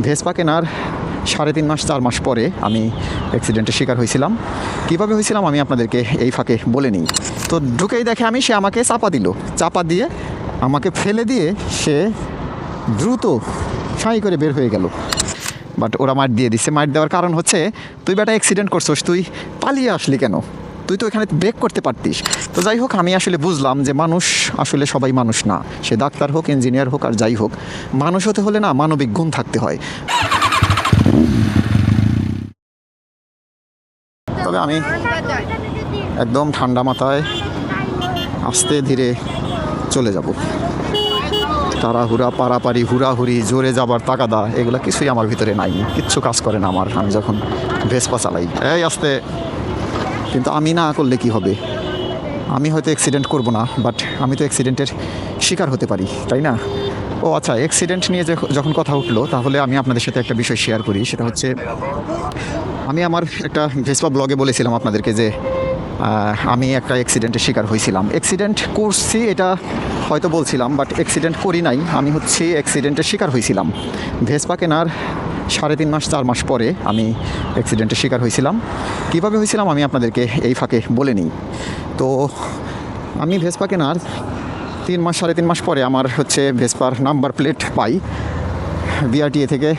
Vespa কেনার সাড়ে তিন মাস, চার মাস পরে আমি অ্যাক্সিডেন্টের শিকার হয়েছিলাম। কীভাবে হয়েছিলাম আমি আপনাদেরকে এই ফাঁকে বলে নিই। তো ঢুকেই দেখে আমি, সে আমাকে চাপা দিল। চাপা দিয়ে আমাকে ফেলে দিয়ে সে দ্রুত সাঁই করে বের হয়ে গেল। বাট ওরা মার দিয়ে দিচ্ছে মার দেওয়ার কারণ হচ্ছে, তুই বেটা অ্যাক্সিডেন্ট করছোস, তুই পালিয়ে আসলি কেন? তুই তো এখানে ব্রেক করতে পারতিস। তো যাই হোক, আমি আসলে বুঝলাম যে মানুষ আসলে সবাই মানুষ না। সে ডাক্তার হোক ইঞ্জিনিয়ার হোক আর যাই হোক, মানুষ হতে হলে না মানবিক গুণ থাকতে হয়। তবে আমি একদম ঠান্ডা মাথায় আস্তে ধীরে চলে যাব। তাড়াহুড়া, পারাপারি, হুড়াহুড়ি, জোরে যাবার তাকাদা, এগুলো কিছুই আমার ভিতরে নাই। কিচ্ছু কাজ করে না আমার। আমি যখন ভেসপা চালাই। এই আস্তে। কিন্তু আমি না করলে কি হবে? আমি হয়তো অ্যাক্সিডেন্ট করব না বাট আমি তো অ্যাক্সিডেন্টের শিকার হতে পারি, তাই না? ও আচ্ছা অ্যাক্সিডেন্ট নিয়ে যখ- যখন কথা উঠল, তাহলে আমি আপনাদের সাথে একটা বিষয় শেয়ার করি, সেটা হচ্ছে, আমি আমার একটা ভেসপা ব্লগে বলেছিলাম আপনাদেরকে যে আমি একটা অ্যাক্সিডেন্টের শিকার হয়েছিলাম। অ্যাক্সিডেন্ট করছি এটা হয়তো বলছিলাম বাট অ্যাক্সিডেন্ট করি নাই, আমি হচ্ছে অ্যাক্সিডেন্টের শিকার হয়েছিলাম। ভেসপা কেনার সাড়ে তিন মাস, চার মাস পরে আমি অ্যাক্সিডেন্টের শিকার হয়েছিলাম। কীভাবে হয়েছিলাম আমি আপনাদেরকে এই ফাঁকে বলে নিই। তো আমি ভেসপা কেনার তিন মাস, সাড়ে তিন মাস পরে আমার হচ্ছে ভেসপার নাম্বার প্লেট পাই। বিআরটিএ থেকে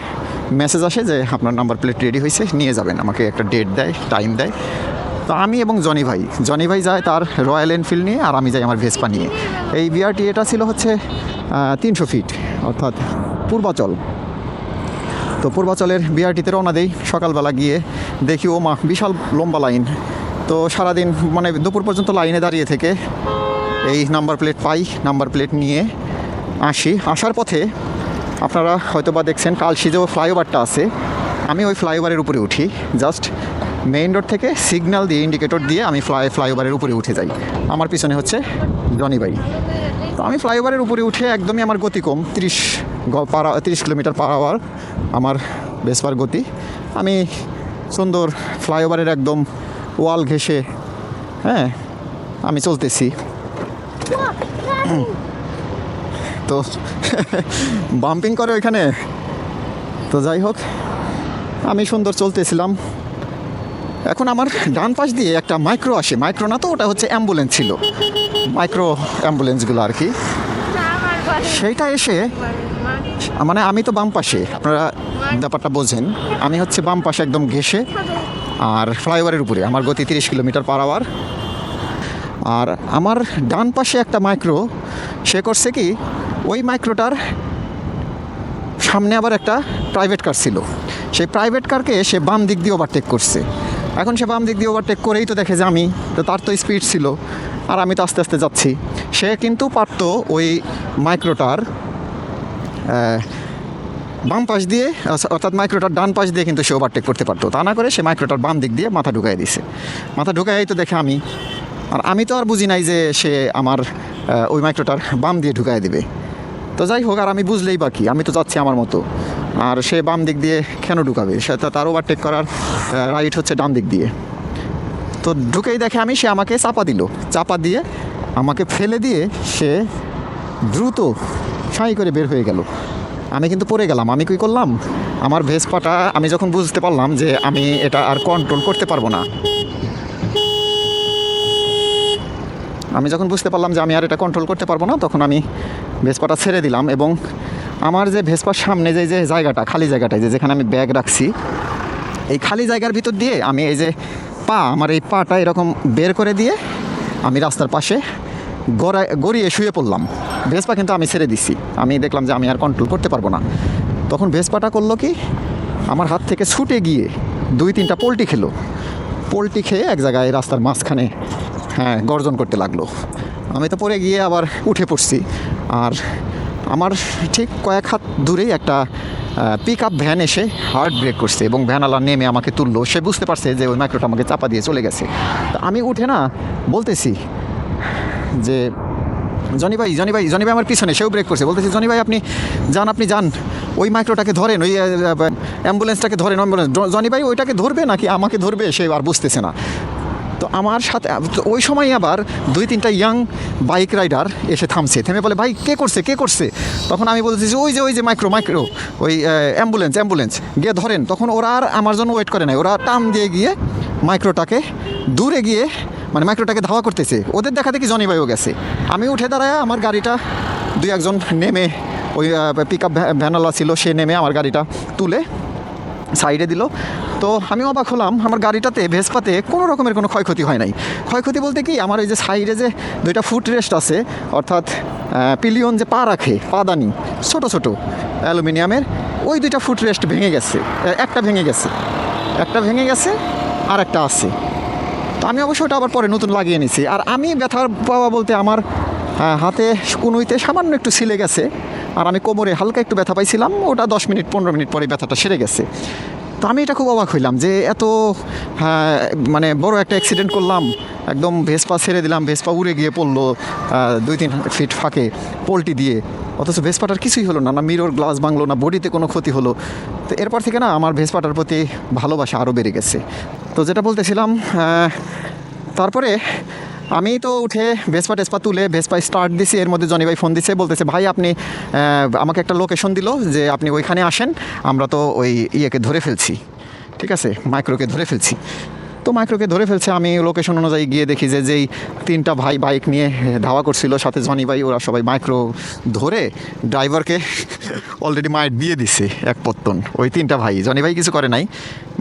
মেসেজ আসে যে আপনার নাম্বার প্লেট রেডি হয়েছে, নিয়ে যাবেন। আমাকে একটা ডেট দেয় টাইম দেয়। তো আমি এবং জনি ভাই জনি ভাই যায় তার রয়্যাল এনফিল্ড নিয়ে আর আমি যাই আমার ভেসপা নিয়ে। এই বিআরটি এটা ছিল হচ্ছে তিনশো ফিট অর্থাৎ পূর্বাচল। তো পূর্বাচলের বিআরটিতে রওনা দেই সকালবেলা গিয়ে দেখি ও মা বিশাল লম্বা লাইন। তো সারাদিন মানে দুপুর পর্যন্ত লাইনে দাঁড়িয়ে থেকে এই নাম্বার প্লেট পাই, নাম্বার প্লেট নিয়ে আসি। আসার পথে আপনারা হয়তো বা দেখছেন কালশি যে ফ্লাইওভারটা আছে, আমি ওই ফ্লাইওভারের উপরে উঠি। জাস্ট মেইন রোড থেকে সিগন্যাল দিয়ে, ইন্ডিকেটর দিয়ে আমি ফ্লাই, ফ্লাইওভারের উপরে উঠে যাই। আমার পিছনে হচ্ছে জনি ভাই। তো আমি ফ্লাইওভারের উপরে উঠে একদমই আমার গতি কম, তিরিশ পার, তিরিশ কিলোমিটার পার আওয়ার। আমার বেসবার গতি। আমি সুন্দর ফ্লাইওভারের একদম ওয়াল ঘেঁষে হ্যাঁ আমি চলতেছি। তো বাম্পিং করে ওইখানে। তো যাই হোক আমি সুন্দর চলতেছিলাম। এখন আমার ডান পাশ দিয়ে একটা মাইক্রো আসে। মাইক্রো না তো ওটা হচ্ছে অ্যাম্বুলেন্স ছিল। মাইক্রো অ্যাম্বুলেন্সগুলো আর কি। সেইটা এসে মানে আমি তো বাম পাশে, আপনারা ব্যাপারটা বোঝেন। আমি হচ্ছে বাম পাশে একদম ঘেসে আর ফ্লাইওভারের উপরে, আমার গতি তিরিশ কিলোমিটার পার আওয়ার। আর আমার ডান পাশে একটা মাইক্রো, সে করছে কি, ওই মাইক্রোটার সামনে আবার একটা প্রাইভেট কার ছিল। সেই প্রাইভেট কারকে সে বাম দিক দিয়ে ওভারটেক করছে। এখন সে বাম দিক দিয়ে ওভারটেক করেই তো দেখে যে আমি, তো তার তো স্পিড ছিল, আর আমি তো আস্তে আস্তে যাচ্ছি। সে কিন্তু পারতো ওই মাইক্রোটার বাম পাশ দিয়ে আচ্ছা, অর্থাৎ মাইক্রোটার ডান পাশ দিয়ে কিন্তু সে ওভারটেক করতে পারতো। তা না করে সে মাইক্রোটার বাম দিক দিয়ে মাথা ঢুকাই দিছে। মাথা ঢুকাই তো দেখে আমি। আর আমি তো আর বুঝি নাই যে সে আমার ওই মাইক্রোটার বাম দিয়ে ঢুকাই দেবে। তো যাই হোক আর আমি বুঝলেই বাকি আমি তো যাচ্ছি আমার মতো। আর সে বাম দিক দিয়ে কেন ঢুকাবে? সে তার ওভারটেক করার রাইট হচ্ছে ডান দিক দিয়ে। তো ঢুকেই দেখে আমি সে আমাকে চাপা দিল। চাপা দিয়ে আমাকে ফেলে দিয়ে সে দ্রুত সাঁই করে বের হয়ে গেল। আমি কিন্তু পড়ে গেলাম। আমি কী করলাম? আমার ভেসপাটা আমি যখন বুঝতে পারলাম যে আমি এটা আর কন্ট্রোল করতে পারব না। আমি যখন বুঝতে পারলাম যে আমি আর এটা কন্ট্রোল করতে পারব না, তখন আমি ভেসপাটা ছেড়ে দিলাম এবং আমার যে ভেসপার সামনে যে যে জায়গাটা, খালি জায়গাটায় যে যেখানে আমি ব্যাগ রাখছি, এই খালি জায়গার ভিতর দিয়ে আমি এই যে পা, আমার এই পাটা এরকম বের করে দিয়ে আমি রাস্তার পাশে গড়ায়, গড়িয়ে শুয়ে পড়লাম। ভেসপা কিন্তু আমি ছেড়ে দিছি। আমি দেখলাম যে আমি আর কন্ট্রোল করতে পারব না। তখন ভেসপাটা করল কি, আমার হাত থেকে ছুটে গিয়ে দুই তিনটা পোলট্রি খেলো। পোলট্রি খেয়ে এক জায়গায় রাস্তার মাঝখানে হ্যাঁ গর্জন করতে লাগল। আমি তো পরে গিয়ে আবার উঠে পড়ছি। আর আমার ঠিক কয়েক হাত দূরেই একটা পিক আপ ভ্যান এসে হার্ড ব্রেক করছে এবং ভ্যানওয়ালা নেমে আমাকে তুললো। সে বুঝতে পারছে যে ওই মাইক্রোটা আমাকে চাপা দিয়ে চলে গেছে। তা আমি উঠে না বলতেছি যে জনি ভাই জনি ভাই জনি ভাই আমার পিছনে, সেও ব্রেক করছে। বলতেছি, জনি ভাই, আপনি যান আপনি যান। ওই মাইক্রোটাকে ধরেন, ওই অ্যাম্বুলেন্সটাকে ধরেন অ্যাম্বুলেন্স জনি ভাই, ওইটাকে ধরবে নাকি আমাকে ধরবে, সে আর বুঝতেছে না। তো আমার সাথে ওই সময় আবার দুই তিনটা ইয়াং বাইক রাইডার এসে থামছে। থেমে বলে, ভাই, কে করছে কে করছে? তখন আমি বলতেছি, ওই যে ওই যে মাইক্রো মাইক্রো ওই অ্যাম্বুলেন্স অ্যাম্বুলেন্স গিয়ে ধরেন। তখন ওরা আর আমার জন্য ওয়েট করে নাই। ওরা টান দিয়ে গিয়ে মাইক্রোটাকে দূরে গিয়ে মানে মাইক্রোটাকে ধাওয়া করতেছে। ওদের দেখা দেখি জনি ভাইও গেছে? আমি উঠে দাঁড়ায় আমার গাড়িটা দুই একজন নেমে ওই পিক আপ ভ্যানালা ছিল, সে নেমে আমার গাড়িটা তুলে সাইডে দিল। তো আমি অবাক হলাম, আমার গাড়িটাতে ভেসপাতে কোনো রকমের কোনো ক্ষয়ক্ষতি হয় নাই। ক্ষয়ক্ষতি বলতে কি, আমার ওই যে সাইডে যে দুইটা ফুট রেস্ট আছে, অর্থাৎ পিলিয়ন যে পা রাখে পাদানি ছোট ছোট, অ্যালুমিনিয়ামের, ওই দুইটা ফুট রেস্ট ভেঙে গেছে একটা ভেঙে গেছে। একটা ভেঙে গেছে আর একটা আছে। তো আমি অবশ্য ওটা আবার পরে নতুন লাগিয়ে নিছি। আর আমি ব্যথার পাওয়া বলতে আমার হাতে কুনুইতে সামান্য একটু ছিলে গেছে। আর আমি কোমরে হালকা একটু ব্যথা পাইছিলাম, ওটা দশ মিনিট, পনেরো মিনিট পরে ব্যথাটা সেরে গেছে। তো আমি এটা খুব অবাক হইলাম যে এত হ্যাঁ, মানে বড় একটা অ্যাক্সিডেন্ট করলাম একদম ভেসপা ছেড়ে দিলাম ভেসপা উড়ে গিয়ে পড়ল দুই তিন ফিট ফাঁকে পোলটি দিয়ে। অথচ ভেসপাটার কিছুই হলো না না মিরর গ্লাস ভাঙলো না বডিতে কোনো ক্ষতি হলো। তো এরপর থেকে না আমার ভেসপাটার প্রতি ভালোবাসা আরও বেড়ে গেছে। তো যেটা বলতেছিলাম তারপরে আমি তো উঠে ভেসপা টেসপা তুলে ভেসপা স্টার্ট দিছি, এর মধ্যে জনি ভাই ফোন দিছে, বলতেছে, ভাই, আপনি আমাকে একটা লোকেশন দিল যে আপনি ওইখানে আসেন, আমরা তো ওই ইয়েকে ধরে ফেলছি, ঠিক আছে মাইক্রোকে ধরে ফেলছি। তো মাইক্রোকে ধরে ফেলছে। আমি লোকেশন অনুযায়ী গিয়ে দেখি যে যেই তিনটা ভাই বাইক নিয়ে ধাওয়া করছিল, সাথে জনি ভাই, ওরা সবাই মাইক্রো ধরে ড্রাইভারকে অলরেডি মাইট দিয়ে দিছে এক পত্তন। ওই তিনটা ভাই। জনি ভাই কিছু করে নাই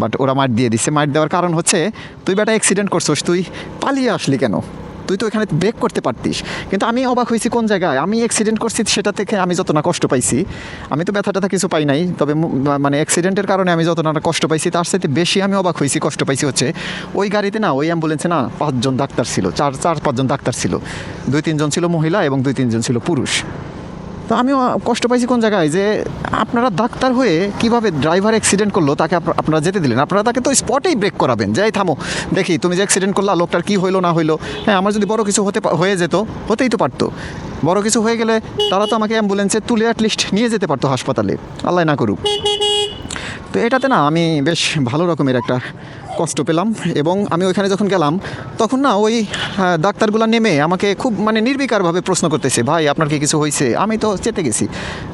বাট ওরা মাইট দিয়ে দিছে। মাইট দেওয়ার কারণ হচ্ছে, তুই বেটা অ্যাক্সিডেন্ট করছোস, তুই পালিয়ে আসলি কেন? তুই তো এখানে ব্রেক করতে পারতিস। কিন্তু আমি অবাক হয়েছি কোন জায়গায়? আমি অ্যাক্সিডেন্ট করছি সেটা থেকে আমি যত না কষ্ট পাইছি। আমি তো ব্যথা ট্যাথা কিছু পাই নাই, তবে মানে অ্যাক্সিডেন্টের কারণে আমি যত না কষ্ট পাইছি, তার সাথে বেশি আমি অবাক হয়েছি, কষ্ট পাইছি হচ্ছে, ওই গাড়িতে না, ওই অ্যাম্বুলেন্সে না পাঁচজন ডাক্তার ছিল, চার চার পাঁচজন ডাক্তার ছিল। দুই তিনজন ছিল মহিলা এবং দুই তিনজন ছিল পুরুষ। তো আমিও কষ্ট পাইছি কোন জায়গায় যে আপনারা ডাক্তার হয়ে কীভাবে ড্রাইভার অ্যাক্সিডেন্ট করল তাকে আপ- আপনারা যেতে দিলেন। আপনারা তাকে তো স্পটেই ব্রেক করাবেন। যাই থামো, দেখি তুমি যে অ্যাক্সিডেন্ট করলা, লোকটার কি হইল, না হইল। হ্যাঁ আমার যদি বড় কিছু হতে হয়ে যেত, হতেই তো পারতো। বড় কিছু হয়ে গেলে তারা তো আমাকে অ্যাম্বুলেন্সে তুলে অ্যাটলিস্ট নিয়ে যেতে পারতো হাসপাতালে। আল্লাহ না করুক। তো এটাতে না আমি বেশ ভালো রকমের একটা কষ্ট পেলাম এবং আমি ওইখানে যখন গেলাম, তখন না ওই ডাক্তারগুলো নেমে আমাকে খুব মানে নির্বিকারভাবে প্রশ্ন করতেছে, ভাই, আপনার কি কিছু হয়েছে আমি তো চেতে গেছি।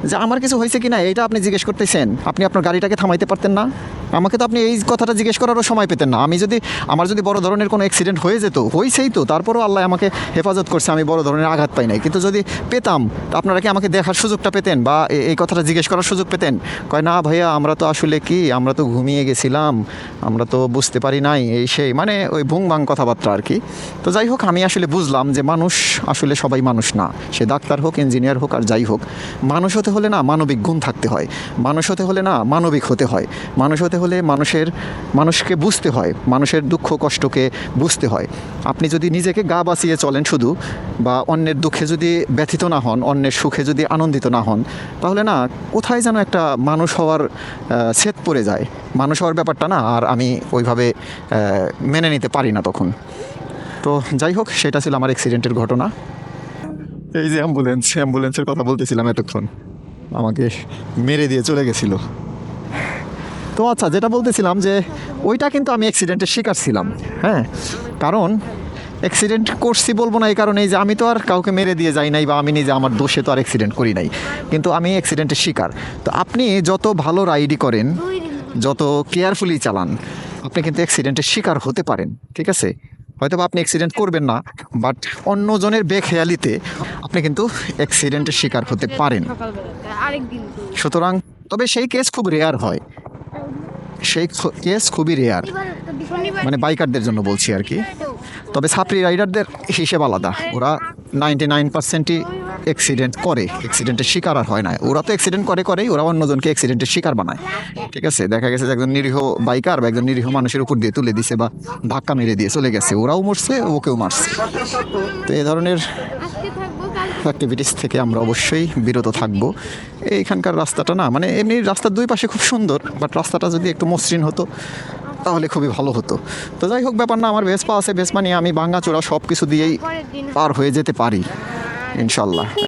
যে, আমার কিছু হয়েছে কি না এটা আপনি জিজ্ঞেস করতেছেন? আপনি আপনার গাড়িটাকে থামাইতে পারতেন না? আমাকে তো আপনি এই কথাটা জিজ্ঞেস করারও সময় পেতেন না। আমি যদি, আমার যদি বড় ধরনের কোনো অ্যাক্সিডেন্ট হয়ে যেত হয়েছেই তো। তারপরেও আল্লাহ আমাকে হেফাজত করছে, আমি বড় ধরনের আঘাত পাই নাই। কিন্তু যদি পেতাম, আপনারা কি আমাকে দেখার সুযোগটা পেতেন বা এই কথাটা জিজ্ঞেস করার সুযোগ পেতেন? কয়, না ভাইয়া, আমরা তো আসলে কি? আমরা তো ঘুমিয়ে গেছিলাম। আমরা তো বুঝতে পারি নাই এই সেই মানে ওই ভুং ভাং কথাবার্তা আর কি। তো যাই হোক, আমি আসলে বুঝলাম যে মানুষ আসলে সবাই মানুষ না। সে ডাক্তার হোক ইঞ্জিনিয়ার হোক আর যাই হোক। মানুষ হতে হলে না মানবিক গুণ থাকতে হয়। মানুষ হতে হলে না মানবিক হতে হয়। মানুষ হতে হলে মানুষের, মানুষকে বুঝতে হয়, মানুষের দুঃখ কষ্টকে বুঝতে হয়। আপনি যদি নিজেকে গা বাঁচিয়ে চলেন শুধু বা অন্যের দুঃখে যদি ব্যথিত না হন, অন্যের সুখে যদি আনন্দিত না হন, তাহলে না, কোথায় যেন একটা মানুষ হওয়ার ছেদ পড়ে যায়। মানুষ হওয়ার ব্যাপারটা না আর আমি ওইভাবে মেনে নিতে পারি না তখন। তো যাই হোক, সেটা ছিল আমার অ্যাক্সিডেন্টের ঘটনা। এই যে অ্যাম্বুলেন্স অ্যাম্বুলেন্সের কথা বলতেছিলাম এতক্ষণ। আমাকে মেরে দিয়ে চলে গেছিল। তো আচ্ছা যেটা বলতেছিলাম যে ওইটা কিন্তু আমি অ্যাক্সিডেন্টের শিকার ছিলাম হ্যাঁ? কারণ অ্যাক্সিডেন্ট করছি বলব না এই কারণে যে আমি তো আর কাউকে মেরে দিয়ে যাই নাই বা আমি নিজে আমার দোষে তো আর অ্যাক্সিডেন্ট করি নাই কিন্তু আমি অ্যাক্সিডেন্টের শিকার। তো আপনি যত ভালো রাইডই করেন যত কেয়ারফুলি চালান আপনি কিন্তু অ্যাক্সিডেন্টের শিকার হতে পারেন ঠিক আছে? হয়তো বা আপনি অ্যাক্সিডেন্ট করবেন না বাট অন্যজনের বেখেয়ালিতে আপনি কিন্তু অ্যাক্সিডেন্টের শিকার হতে পারেন। সুতরাং তবে সেই কেস খুব রেয়ার হয়। সেই কেস খুবই রেয়ার মানে বাইকারদের জন্য বলছি আর কি। তবে ছাত্রী রাইডারদের হিসেব আলাদা। ওরা নাইনটি নাইন পার্সেন্টই অ্যাক্সিডেন্ট করে। অ্যাক্সিডেন্টের শিকার আর হয় না। ওরা তো অ্যাক্সিডেন্ট করে করেই, ওরা অন্যজনকে অ্যাক্সিডেন্টের শিকার বানায়। ঠিক আছে? দেখা গেছে যে একজন নিরীহ বাইকার বা একজন নিরীহ মানুষের উপর দিয়ে তুলে দিছে বা ধাক্কা মেরে দিয়ে চলে গেছে। ওরাও মরছে, ওকেও মারছে। তো এই ধরনের অ্যাক্টিভিটিস থেকে আমরা অবশ্যই বিরত থাকব। এইখানকার রাস্তাটা না মানে এমনি রাস্তার দুই পাশে খুব সুন্দর বাট রাস্তাটা যদি একটু মসৃণ হতো, তাহলে খুবই ভালো হতো। তো যাই হোক, ব্যাপার না, আমার ভেসপা আছে। ভেসপা নিয়ে আমি ভাঙ্গাচোরা সব কিছু দিয়েই পার হয়ে যেতে পারি। ইনশাল্লাহ।